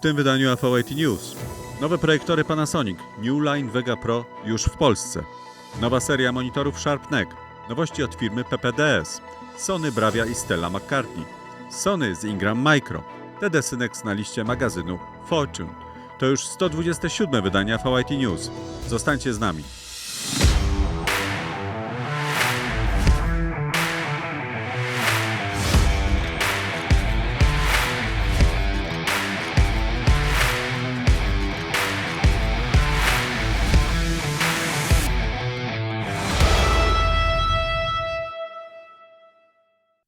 W tym wydaniu AV80 News. Nowe projektory Panasonic New Line Vega Pro już w Polsce. Nowa seria monitorów SharpNeck. Nowości od firmy PPDS. Sony Bravia i Stella McCartney. Sony z Ingram Micro. TD Synex na liście magazynu Fortune. To już 127 wydanie AV80 News. Zostańcie z nami.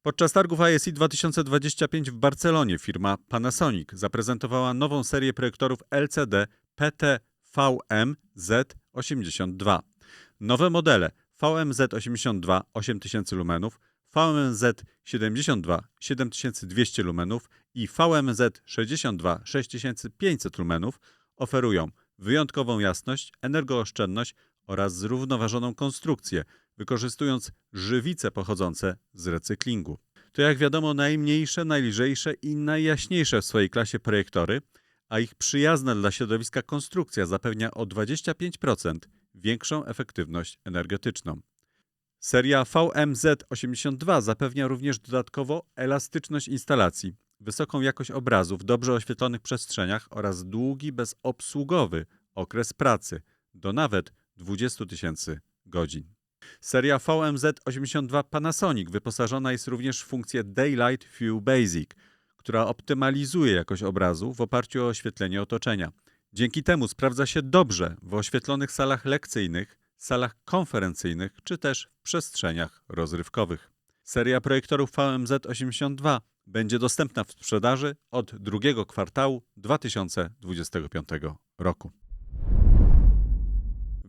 Podczas targów ISE 2025 w Barcelonie firma Panasonic zaprezentowała nową serię projektorów LCD PT-VM-Z82. Nowe modele VMZ82 8000 lumenów, VMZ72 7200 lumenów i VMZ62 6500 lumenów oferują wyjątkową jasność, energooszczędność oraz zrównoważoną konstrukcję, wykorzystując żywice pochodzące z recyklingu. To jak wiadomo najmniejsze, najlżejsze i najjaśniejsze w swojej klasie projektory, a ich przyjazna dla środowiska konstrukcja zapewnia o 25% większą efektywność energetyczną. Seria VMZ82 zapewnia również dodatkowo elastyczność instalacji, wysoką jakość obrazu w dobrze oświetlonych przestrzeniach oraz długi, bezobsługowy okres pracy do nawet 20 tysięcy godzin. Seria VMZ82 Panasonic wyposażona jest również w funkcję Daylight View Basic, która optymalizuje jakość obrazu w oparciu o oświetlenie otoczenia. Dzięki temu sprawdza się dobrze w oświetlonych salach lekcyjnych, salach konferencyjnych czy też w przestrzeniach rozrywkowych. Seria projektorów VMZ82 będzie dostępna w sprzedaży od drugiego kwartału 2025 roku.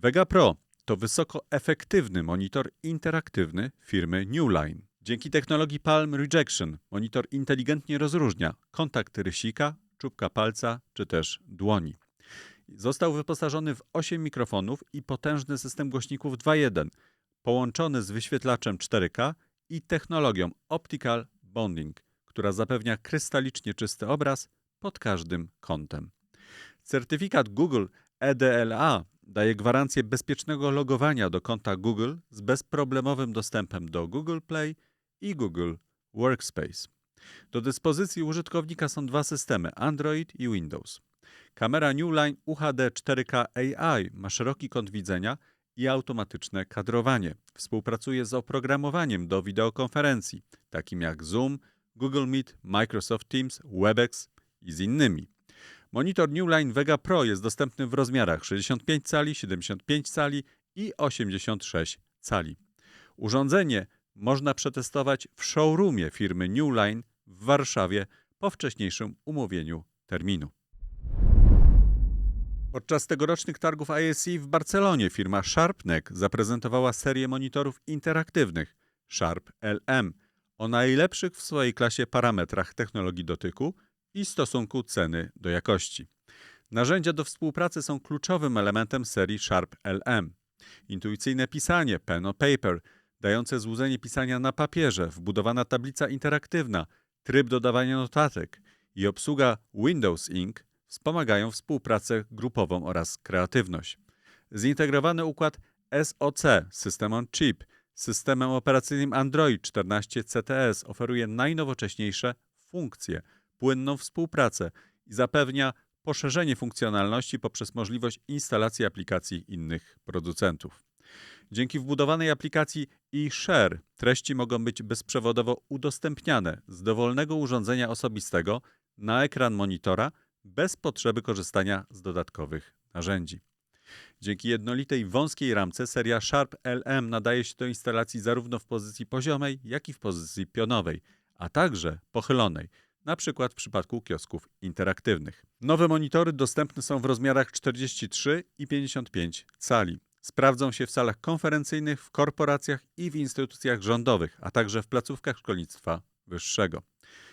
Vega Pro to wysoko efektywny monitor interaktywny firmy Newline. Dzięki technologii Palm Rejection monitor inteligentnie rozróżnia kontakt rysika, czubka palca czy też dłoni. Został wyposażony w 8 mikrofonów i potężny system głośników 2.1, połączony z wyświetlaczem 4K i technologią Optical Bonding, która zapewnia krystalicznie czysty obraz pod każdym kątem. Certyfikat Google EDLA daje gwarancję bezpiecznego logowania do konta Google z bezproblemowym dostępem do Google Play i Google Workspace. Do dyspozycji użytkownika są dwa systemy Android i Windows. Kamera Newline UHD 4K AI ma szeroki kąt widzenia i automatyczne kadrowanie. Współpracuje z oprogramowaniem do wideokonferencji, takim jak Zoom, Google Meet, Microsoft Teams, WebEx i z innymi. Monitor Newline Vega Pro jest dostępny w rozmiarach 65 cali, 75 cali i 86 cali. Urządzenie można przetestować w showroomie firmy Newline w Warszawie po wcześniejszym umówieniu terminu. Podczas tegorocznych targów ISE w Barcelonie firma SharpNeck zaprezentowała serię monitorów interaktywnych Sharp LM o najlepszych w swojej klasie parametrach technologii dotyku i stosunku ceny do jakości. Narzędzia do współpracy są kluczowym elementem serii Sharp LM. Intuicyjne pisanie, pen on paper, dające złudzenie pisania na papierze, wbudowana tablica interaktywna, tryb dodawania notatek i obsługa Windows Ink wspomagają współpracę grupową oraz kreatywność. Zintegrowany układ SoC, System on Chip, systemem operacyjnym Android 14 CTS oferuje najnowocześniejsze funkcje, płynną współpracę i zapewnia poszerzenie funkcjonalności poprzez możliwość instalacji aplikacji innych producentów. Dzięki wbudowanej aplikacji eShare treści mogą być bezprzewodowo udostępniane z dowolnego urządzenia osobistego na ekran monitora bez potrzeby korzystania z dodatkowych narzędzi. Dzięki jednolitej wąskiej ramce seria Sharp LM nadaje się do instalacji zarówno w pozycji poziomej, jak i w pozycji pionowej, a także pochylonej, na przykład w przypadku kiosków interaktywnych. Nowe monitory dostępne są w rozmiarach 43 i 55 cali. Sprawdzą się w salach konferencyjnych, w korporacjach i w instytucjach rządowych, a także w placówkach szkolnictwa wyższego.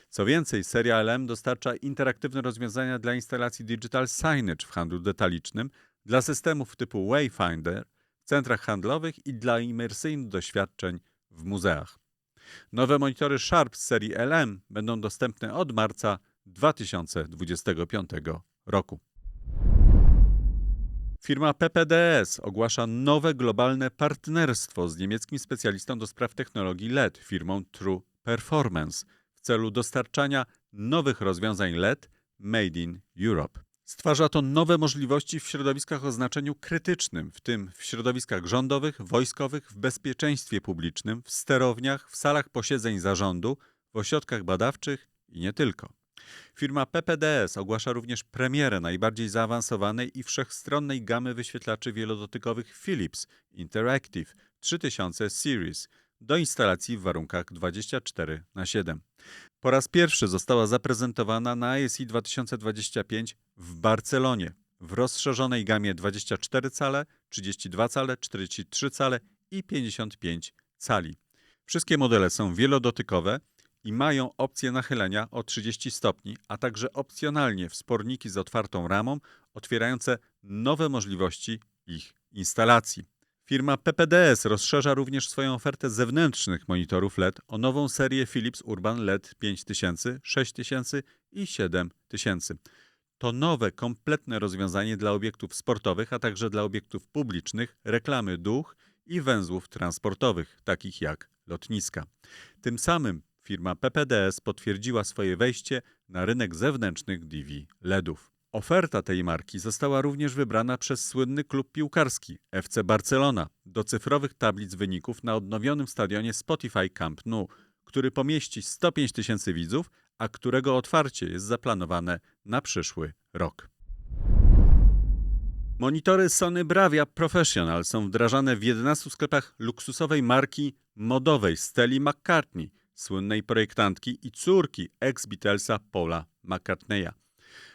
Co więcej, seria LM dostarcza interaktywne rozwiązania dla instalacji digital signage w handlu detalicznym, dla systemów typu Wayfinder w centrach handlowych i dla imersyjnych doświadczeń w muzeach. Nowe monitory Sharp z serii LM będą dostępne od marca 2025 roku. Firma PPDS ogłasza nowe globalne partnerstwo z niemieckim specjalistą do spraw technologii LED, firmą True Performance, w celu dostarczania nowych rozwiązań LED Made in Europe. Stwarza to nowe możliwości w środowiskach o znaczeniu krytycznym, w tym w środowiskach rządowych, wojskowych, w bezpieczeństwie publicznym, w sterowniach, w salach posiedzeń zarządu, w ośrodkach badawczych i nie tylko. Firma PPDS ogłasza również premierę najbardziej zaawansowanej i wszechstronnej gamy wyświetlaczy wielodotykowych Philips Interactive 3000 Series do instalacji w warunkach 24 na 7 Po raz pierwszy została zaprezentowana na ISI 2025 w Barcelonie w rozszerzonej gamie 24 cale, 32 cale, 43 cale i 55 cali. Wszystkie modele są wielodotykowe i mają opcję nachylenia o 30 stopni, a także opcjonalnie wsporniki z otwartą ramą, otwierające nowe możliwości ich instalacji. Firma PPDS rozszerza również swoją ofertę zewnętrznych monitorów LED o nową serię Philips Urban LED 5000, 6000 i 7000. To nowe, kompletne rozwiązanie dla obiektów sportowych, a także dla obiektów publicznych, reklamy duch i węzłów transportowych, takich jak lotniska. Tym samym firma PPDS potwierdziła swoje wejście na rynek zewnętrznych DV LEDów. Oferta tej marki została również wybrana przez słynny klub piłkarski FC Barcelona do cyfrowych tablic wyników na odnowionym stadionie Spotify Camp Nou, który pomieści 105 tysięcy widzów, a którego otwarcie jest zaplanowane na przyszły rok. Monitory Sony Bravia Professional są wdrażane w 11 sklepach luksusowej marki modowej Steli McCartney, słynnej projektantki i córki ex-Beatlesa Paula McCartneya.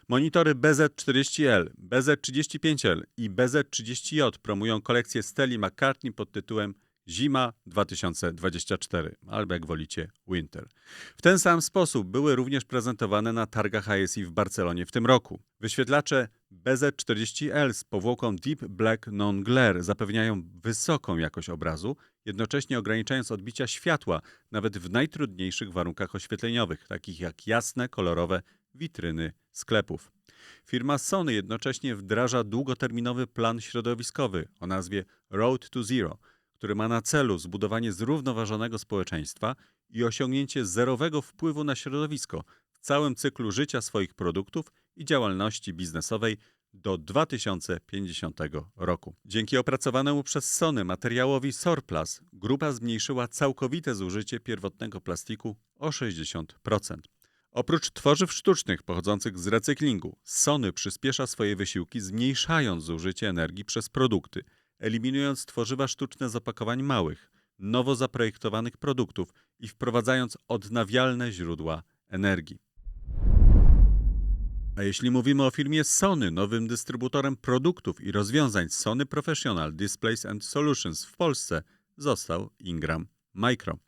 Monitory BZ40L, BZ35L i BZ30J promują kolekcję Steli McCartney pod tytułem Zima 2024, albo jak wolicie Winter. W ten sam sposób były również prezentowane na targach ISI w Barcelonie w tym roku. Wyświetlacze BZ40L z powłoką Deep Black Non-Glare zapewniają wysoką jakość obrazu, jednocześnie ograniczając odbicia światła nawet w najtrudniejszych warunkach oświetleniowych, takich jak jasne, kolorowe witryny sklepów. Firma Sony jednocześnie wdraża długoterminowy plan środowiskowy o nazwie Road to Zero, który ma na celu zbudowanie zrównoważonego społeczeństwa i osiągnięcie zerowego wpływu na środowisko w całym cyklu życia swoich produktów i działalności biznesowej do 2050 roku. Dzięki opracowanemu przez Sony materiałowi Sorplus grupa zmniejszyła całkowite zużycie pierwotnego plastiku o 60%. Oprócz tworzyw sztucznych pochodzących z recyklingu, Sony przyspiesza swoje wysiłki zmniejszając zużycie energii przez produkty, eliminując tworzywa sztuczne z opakowań małych, nowo zaprojektowanych produktów i wprowadzając odnawialne źródła energii. A jeśli mówimy o firmie Sony, nowym dystrybutorem produktów i rozwiązań Sony Professional Displays and Solutions w Polsce został Ingram Micro.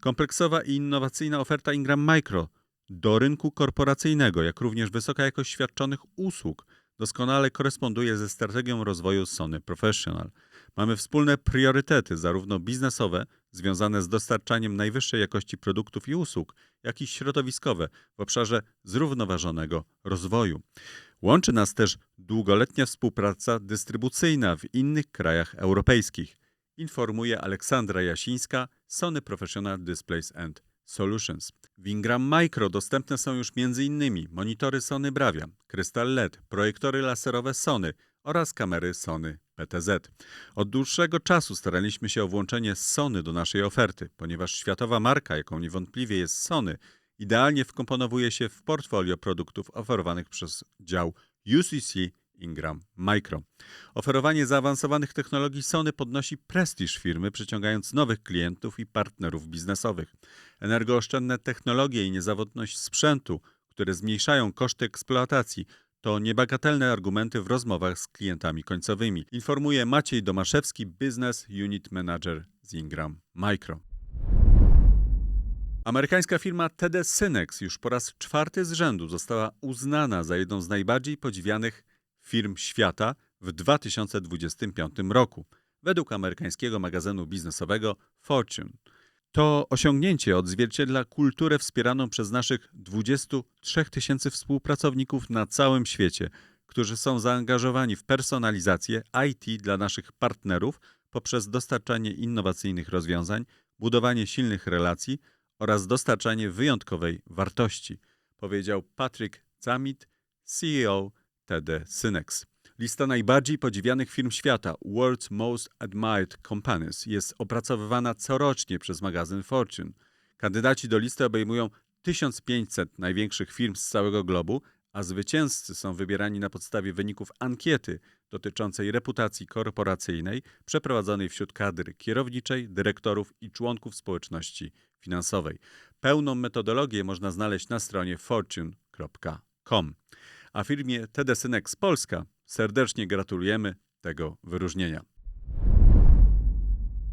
Kompleksowa i innowacyjna oferta Ingram Micro do rynku korporacyjnego, jak również wysoka jakość świadczonych usług doskonale koresponduje ze strategią rozwoju Sony Professional. Mamy wspólne priorytety, zarówno biznesowe, związane z dostarczaniem najwyższej jakości produktów i usług, jak i środowiskowe w obszarze zrównoważonego rozwoju. Łączy nas też długoletnia współpraca dystrybucyjna w innych krajach europejskich, informuje Aleksandra Jasińska, Sony Professional Displays and Solutions. W Ingram Micro dostępne są już m.in. monitory Sony Bravia, krystal LED, projektory laserowe Sony oraz kamery Sony PTZ. Od dłuższego czasu staraliśmy się o włączenie Sony do naszej oferty, ponieważ światowa marka, jaką niewątpliwie jest Sony, idealnie wkomponowuje się w portfolio produktów oferowanych przez dział UCC Ingram Micro. Oferowanie zaawansowanych technologii Sony podnosi prestiż firmy, przyciągając nowych klientów i partnerów biznesowych. Energooszczędne technologie i niezawodność sprzętu, które zmniejszają koszty eksploatacji, to niebagatelne argumenty w rozmowach z klientami końcowymi, informuje Maciej Domaszewski, Business Unit Manager z Ingram Micro. Amerykańska firma TD Synex już po raz czwarty z rzędu została uznana za jedną z najbardziej podziwianych firm świata w 2025 roku, według amerykańskiego magazynu biznesowego Fortune. To osiągnięcie odzwierciedla kulturę wspieraną przez naszych 23 tysięcy współpracowników na całym świecie, którzy są zaangażowani w personalizację IT dla naszych partnerów poprzez dostarczanie innowacyjnych rozwiązań, budowanie silnych relacji oraz dostarczanie wyjątkowej wartości, powiedział Patrick Zamit, CEO TD Synex. Lista najbardziej podziwianych firm świata, World's Most Admired Companies, jest opracowywana corocznie przez magazyn Fortune. Kandydaci do listy obejmują 1500 największych firm z całego globu, a zwycięzcy są wybierani na podstawie wyników ankiety dotyczącej reputacji korporacyjnej przeprowadzonej wśród kadry kierowniczej, dyrektorów i członków społeczności finansowej. Pełną metodologię można znaleźć na stronie fortune.com. A firmie TD Synex Polska serdecznie gratulujemy tego wyróżnienia.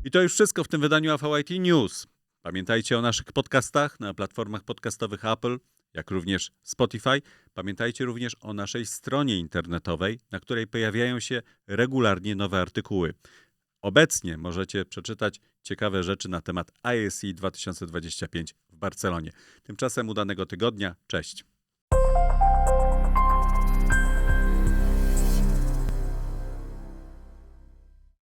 I to już wszystko w tym wydaniu AVIT News. Pamiętajcie o naszych podcastach na platformach podcastowych Apple, jak również Spotify. Pamiętajcie również o naszej stronie internetowej, na której pojawiają się regularnie nowe artykuły. Obecnie możecie przeczytać ciekawe rzeczy na temat ISE 2025 w Barcelonie. Tymczasem udanego tygodnia. Cześć.